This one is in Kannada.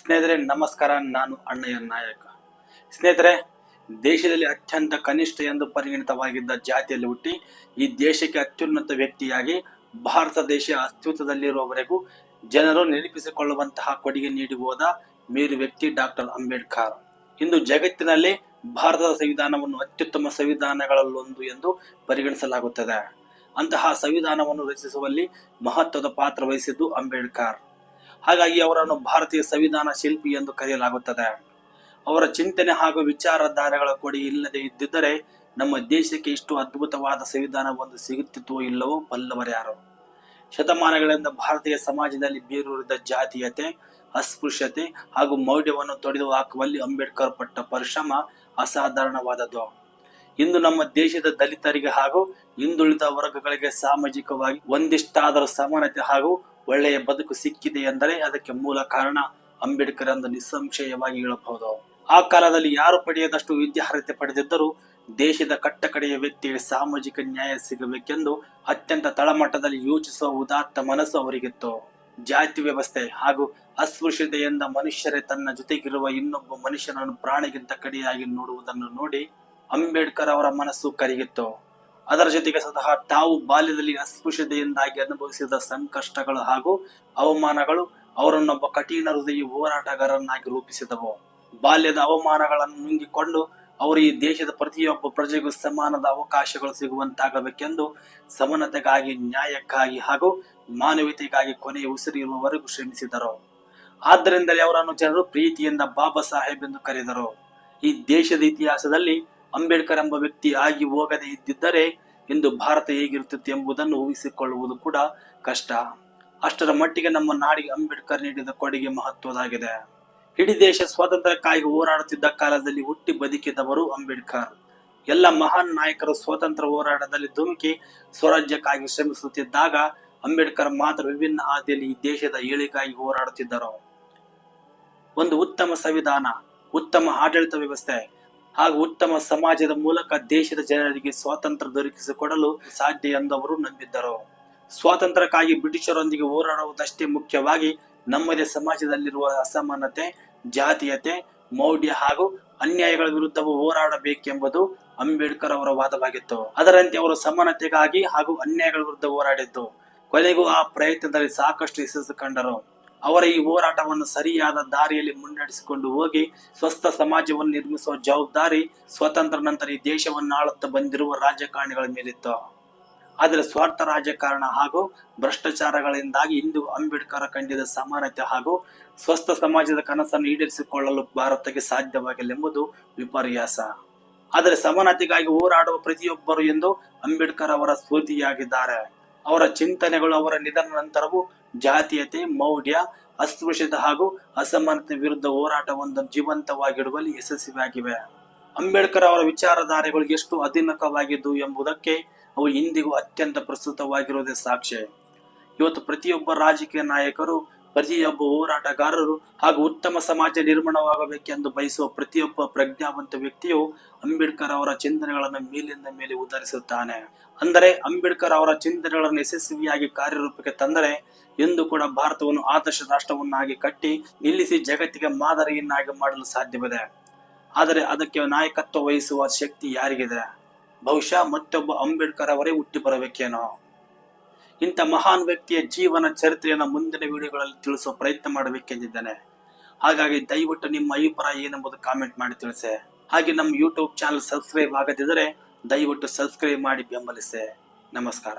ಸ್ನೇಹಿತರೆ, ನಮಸ್ಕಾರ. ನಾನು ಅಣ್ಣಯ್ಯ ನಾಯಕ. ಸ್ನೇಹಿತರೆ, ದೇಶದಲ್ಲಿ ಅತ್ಯಂತ ಕನಿಷ್ಠ ಎಂದು ಪರಿಗಣಿತವಾಗಿದ್ದ ಜಾತಿಯಲ್ಲಿ ಹುಟ್ಟಿ, ಈ ದೇಶಕ್ಕೆ ಅತ್ಯುನ್ನತ ವ್ಯಕ್ತಿಯಾಗಿ ಭಾರತ ದೇಶ ಅಸ್ತಿತ್ವದಲ್ಲಿರುವವರೆಗೂ ಜನರು ನೆನಪಿಸಿಕೊಳ್ಳುವಂತಹ ಕೊಡುಗೆ ನೀಡಿ ಹೋದ ಮೇರು ವ್ಯಕ್ತಿ ಡಾಕ್ಟರ್ ಅಂಬೇಡ್ಕರ್. ಇಂದು ಜಗತ್ತಿನಲ್ಲಿ ಭಾರತದ ಸಂವಿಧಾನವನ್ನು ಅತ್ಯುತ್ತಮ ಸಂವಿಧಾನಗಳಲ್ಲೊಂದು ಎಂದು ಪರಿಗಣಿಸಲಾಗುತ್ತದೆ. ಅಂತಹ ಸಂವಿಧಾನವನ್ನು ರಚಿಸುವಲ್ಲಿ ಮಹತ್ವದ ಪಾತ್ರ ವಹಿಸಿದ್ದು ಅಂಬೇಡ್ಕರ್. ಹಾಗಾಗಿ ಅವರನ್ನು ಭಾರತೀಯ ಸಂವಿಧಾನ ಶಿಲ್ಪಿ ಎಂದು ಕರೆಯಲಾಗುತ್ತದೆ. ಅವರ ಚಿಂತನೆ ಹಾಗೂ ವಿಚಾರಧಾರೆಗಳ ಕೊಡಿ ಇಲ್ಲದೆ ಇದ್ದಿದ್ದರೆ ನಮ್ಮ ದೇಶಕ್ಕೆ ಇಷ್ಟು ಅದ್ಭುತವಾದ ಸಂವಿಧಾನ ಒಂದು ಸಿಗುತ್ತಿತ್ತೋ ಇಲ್ಲವೋ ಬಲ್ಲವರ್ಯಾರು ಶತಮಾನಗಳಿಂದ ಭಾರತೀಯ ಸಮಾಜದಲ್ಲಿ ಬೇರೂರಿದ ಜಾತೀಯತೆ, ಅಸ್ಪೃಶ್ಯತೆ ಹಾಗೂ ಮೌಢ್ಯವನ್ನು ತೊಡೆದು ಹಾಕುವಲ್ಲಿ ಅಂಬೇಡ್ಕರ್ ಪಟ್ಟ ಪರಿಶ್ರಮ ಅಸಾಧಾರಣವಾದದ್ದು. ಇಂದು ನಮ್ಮ ದೇಶದ ದಲಿತರಿಗೆ ಹಾಗೂ ಹಿಂದುಳಿದ ವರ್ಗಗಳಿಗೆ ಸಾಮಾಜಿಕವಾಗಿ ಒಂದಿಷ್ಟಾದರೂ ಸಮಾನತೆ ಹಾಗೂ ಒಳ್ಳೆಯ ಬದುಕು ಸಿಕ್ಕಿದೆ ಎಂದರೆ ಅದಕ್ಕೆ ಮೂಲ ಕಾರಣ ಅಂಬೇಡ್ಕರ್ ಎಂದು ನಿಸ್ಸಂಶಯವಾಗಿ ಹೇಳಬಹುದು. ಆ ಕಾಲದಲ್ಲಿ ಯಾರು ಪಡೆಯದಷ್ಟು ವಿದ್ಯಾರ್ಹತೆ ಪಡೆದಿದ್ದರೂ ದೇಶದ ಕಟ್ಟಕಡೆಯ ವ್ಯಕ್ತಿಗೆ ಸಾಮಾಜಿಕ ನ್ಯಾಯ ಸಿಗಬೇಕೆಂದು ಅತ್ಯಂತ ತಳಮಟ್ಟದಲ್ಲಿ ಯೋಚಿಸುವ ಉದಾತ್ತ ಮನಸ್ಸು ಅವರಿಗಿತ್ತು. ಜಾತಿ ವ್ಯವಸ್ಥೆ ಹಾಗೂ ಅಸ್ಪೃಶ್ಯತೆಯಿಂದ ಮನುಷ್ಯರೇ ತನ್ನ ಜೊತೆಗಿರುವ ಇನ್ನೊಬ್ಬ ಮನುಷ್ಯನನ್ನು ಪ್ರಾಣಿಗಿಂತ ಕಡೆಯಾಗಿ ನೋಡುವುದನ್ನು ನೋಡಿ ಅಂಬೇಡ್ಕರ್ ಅವರ ಮನಸ್ಸು ಕರಗಿತ್ತು. ಅದರ ಜೊತೆಗೆ ಸ್ವತಃ ತಾವು ಬಾಲ್ಯದಲ್ಲಿ ಅಸ್ಪೃಶ್ಯತೆಯಿಂದಾಗಿ ಅನುಭವಿಸಿದ ಸಂಕಷ್ಟಗಳು ಹಾಗೂ ಅವಮಾನಗಳು ಅವರನ್ನೊಬ್ಬ ಕಠಿಣ ಹೃದಯ ಹೋರಾಟಗಾರರನ್ನಾಗಿ ರೂಪಿಸಿದವು. ಬಾಲ್ಯದ ಅವಮಾನಗಳನ್ನು ನುಂಗಿಕೊಂಡು ಅವರು ಈ ದೇಶದ ಪ್ರತಿಯೊಬ್ಬ ಪ್ರಜೆಗೂ ಸಮಾನದ ಅವಕಾಶಗಳು ಸಿಗುವಂತಾಗಬೇಕೆಂದು ಸಮಾನತೆಗಾಗಿ, ನ್ಯಾಯಕ್ಕಾಗಿ ಹಾಗೂ ಮಾನವೀಯತೆಗಾಗಿ ಕೊನೆಯ ಉಸಿರಿರುವವರೆಗೂ ಶ್ರಮಿಸಿದರು. ಆದ್ದರಿಂದಲೇ ಅವರನ್ನು ಜನರು ಪ್ರೀತಿಯಿಂದ ಬಾಬಾ ಸಾಹೇಬ್ ಎಂದು ಕರೆದರು. ಈ ದೇಶದ ಇತಿಹಾಸದಲ್ಲಿ ಅಂಬೇಡ್ಕರ್ ಎಂಬ ವ್ಯಕ್ತಿ ಆಗಿ ಹೋಗದೆ ಇದ್ದಿದ್ದರೆ ಇಂದು ಭಾರತ ಹೇಗಿರುತ್ತಿತ್ತು ಎಂಬುದನ್ನು ಊಹಿಸಿಕೊಳ್ಳುವುದು ಕೂಡ ಕಷ್ಟ. ಅಷ್ಟರ ಮಟ್ಟಿಗೆ ನಮ್ಮ ನಾಡಿಗೆ ಅಂಬೇಡ್ಕರ್ ನೀಡಿದ ಕೊಡುಗೆ ಮಹತ್ವದಾಗಿದೆ. ಇಡೀ ದೇಶ ಸ್ವಾತಂತ್ರ್ಯಕ್ಕಾಗಿ ಹೋರಾಡುತ್ತಿದ್ದ ಕಾಲದಲ್ಲಿ ಹುಟ್ಟಿ ಬದುಕಿದವರು ಅಂಬೇಡ್ಕರ್. ಎಲ್ಲ ಮಹಾನ್ ನಾಯಕರು ಸ್ವಾತಂತ್ರ್ಯ ಹೋರಾಟದಲ್ಲಿ ಧುಮುಕಿ ಸ್ವರಾಜ್ಯಕ್ಕಾಗಿ ಶ್ರಮಿಸುತ್ತಿದ್ದಾಗ ಅಂಬೇಡ್ಕರ್ ಮಾತ್ರ ವಿಭಿನ್ನ ಹಾದಿಯಲ್ಲಿ ಈ ದೇಶದ ಏಳಿಗಾಗಿ ಹೋರಾಡುತ್ತಿದ್ದರು. ಒಂದು ಉತ್ತಮ ಸಂವಿಧಾನ, ಉತ್ತಮ ಆಡಳಿತ ವ್ಯವಸ್ಥೆ ಹಾಗೂ ಉತ್ತಮ ಸಮಾಜದ ಮೂಲಕ ದೇಶದ ಜನರಿಗೆ ಸ್ವಾತಂತ್ರ್ಯ ದೊರಕಿಸಿಕೊಡಲು ಸಾಧ್ಯ ಎಂದವರು ನಂಬಿದ್ದರು. ಸ್ವಾತಂತ್ರ್ಯಕ್ಕಾಗಿ ಬ್ರಿಟಿಷರೊಂದಿಗೆ ಹೋರಾಡುವುದಷ್ಟೇ ಮುಖ್ಯವಾಗಿ ನಮ್ಮದೇ ಸಮಾಜದಲ್ಲಿರುವ ಅಸಮಾನತೆ, ಜಾತೀಯತೆ, ಮೌಢ್ಯ ಹಾಗೂ ಅನ್ಯಾಯಗಳ ವಿರುದ್ಧವೂ ಹೋರಾಡಬೇಕೆಂಬುದು ಅಂಬೇಡ್ಕರ್ ಅವರ ವಾದವಾಗಿತ್ತು. ಅದರಂತೆ ಅವರು ಸಮಾನತೆಗಾಗಿ ಹಾಗೂ ಅನ್ಯಾಯಗಳ ವಿರುದ್ಧ ಹೋರಾಡಿದ್ದು. ಕೊನೆಗೂ ಆ ಪ್ರಯತ್ನದಲ್ಲಿ ಸಾಕಷ್ಟು ಯಶಸ್ಸು ಕಂಡರು. ಅವರ ಈ ಹೋರಾಟವನ್ನು ಸರಿಯಾದ ದಾರಿಯಲ್ಲಿ ಮುನ್ನಡೆಸಿಕೊಂಡು ಹೋಗಿ ಸ್ವಸ್ಥ ಸಮಾಜವನ್ನು ನಿರ್ಮಿಸುವ ಜವಾಬ್ದಾರಿ ಸ್ವತಂತ್ರ ನಂತರ ಈ ದೇಶವನ್ನು ಆಳುತ್ತಾ ಬಂದಿರುವ ರಾಜಕಾರಣಿಗಳ ಮೇಲಿತ್ತು. ಆದರೆ ಸ್ವಾರ್ಥ ರಾಜಕಾರಣ ಹಾಗೂ ಭ್ರಷ್ಟಾಚಾರಗಳಿಂದಾಗಿ ಇಂದು ಅಂಬೇಡ್ಕರ್ ಕಂಡಿದ ಸಮಾನತೆ ಹಾಗೂ ಸ್ವಸ್ಥ ಸಮಾಜದ ಕನಸನ್ನು ಈಡೇರಿಸಿಕೊಳ್ಳಲು ಭಾರತಕ್ಕೆ ಸಾಧ್ಯವಾಗಿಲ್ಲ ಎಂಬುದು ವಿಪರ್ಯಾಸ. ಆದರೆ ಸಮಾನತೆಗಾಗಿ ಹೋರಾಡುವ ಪ್ರತಿಯೊಬ್ಬರು ಎಂದು ಅಂಬೇಡ್ಕರ್ ಅವರ ಸ್ಫೂರ್ತಿಯಾಗಿದ್ದಾರೆ ಅವರ ಚಿಂತನೆಗಳು ಅವರ ನಿಧನ ನಂತರವೂ ಜಾತೀಯತೆ, ಮೌಢ್ಯ, ಅಸ್ಪೃಶ್ಯತೆ ಹಾಗೂ ಅಸಮಾನತೆ ವಿರುದ್ಧ ಹೋರಾಟವೊಂದನ್ನು ಜೀವಂತವಾಗಿಡುವಲ್ಲಿ ಯಶಸ್ವಿಯಾಗಿವೆ. ಅಂಬೇಡ್ಕರ್ ಅವರ ವಿಚಾರಧಾರೆಗಳು ಎಷ್ಟು ಅಧೀನಕವಾಗಿದ್ದು ಎಂಬುದಕ್ಕೆ ಅವು ಇಂದಿಗೂ ಅತ್ಯಂತ ಪ್ರಸ್ತುತವಾಗಿರುವುದೇ ಸಾಕ್ಷ್ಯ. ಇವತ್ತು ಪ್ರತಿಯೊಬ್ಬ ರಾಜಕೀಯ ನಾಯಕರು ಪ್ರತಿಯೊಬ್ಬ ಹೋರಾಟಗಾರರು ಹಾಗೂ ಉತ್ತಮ ಸಮಾಜ ನಿರ್ಮಾಣವಾಗಬೇಕೆಂದು ಬಯಸುವ ಪ್ರತಿಯೊಬ್ಬ ಪ್ರಜ್ಞಾವಂತ ವ್ಯಕ್ತಿಯು ಅಂಬೇಡ್ಕರ್ ಅವರ ಚಿಂತನೆಗಳನ್ನು ಮೇಲಿಂದ ಮೇಲೆ ಉದ್ಧರಿಸುತ್ತಾನೆ ಅಂದರೆ ಅಂಬೇಡ್ಕರ್ ಅವರ ಚಿಂತನೆಗಳನ್ನು ಯಶಸ್ವಿಯಾಗಿ ಕಾರ್ಯರೂಪಕ್ಕೆ ತಂದರೆ ಎಂದು ಕೂಡ ಭಾರತವನ್ನು ಆದರ್ಶ ರಾಷ್ಟ್ರವನ್ನಾಗಿ ಕಟ್ಟಿ ನಿಲ್ಲಿಸಿ ಜಗತ್ತಿಗೆ ಮಾದರಿಯನ್ನಾಗಿ ಮಾಡಲು ಸಾಧ್ಯವಿದೆ. ಆದರೆ ಅದಕ್ಕೆ ನಾಯಕತ್ವ ವಹಿಸುವ ಶಕ್ತಿ ಯಾರಿಗಿದೆ? ಬಹುಶಃ ಮತ್ತೊಬ್ಬ ಅಂಬೇಡ್ಕರ್ ಅವರೇ ಹುಟ್ಟಿ ಬರಬೇಕೇನೋ ಇಂಥ ಮಹಾನ್ ವ್ಯಕ್ತಿಯ ಜೀವನ ಚರಿತ್ರೆಯನ್ನು ಮುಂದಿನ ವಿಡಿಯೋಗಳಲ್ಲಿ ತಿಳಿಸುವ ಪ್ರಯತ್ನ ಮಾಡಬೇಕೆಂದಿದ್ದೇನೆ. ಹಾಗಾಗಿ ದಯವಿಟ್ಟು ನಿಮ್ಮ ಅಭಿಪ್ರಾಯ ಏನೆಂಬುದು ಕಾಮೆಂಟ್ ಮಾಡಿ ತಿಳಿಸಿ. ಹಾಗೆ ನಮ್ಮ ಯೂಟ್ಯೂಬ್ ಚಾನಲ್ ಸಬ್ಸ್ಕ್ರೈಬ್ ಆಗದಿದ್ದರೆ ದಯವಿಟ್ಟು ಸಬ್ಸ್ಕ್ರೈಬ್ ಮಾಡಿ ಬೆಂಬಲಿಸಿ. ನಮಸ್ಕಾರ.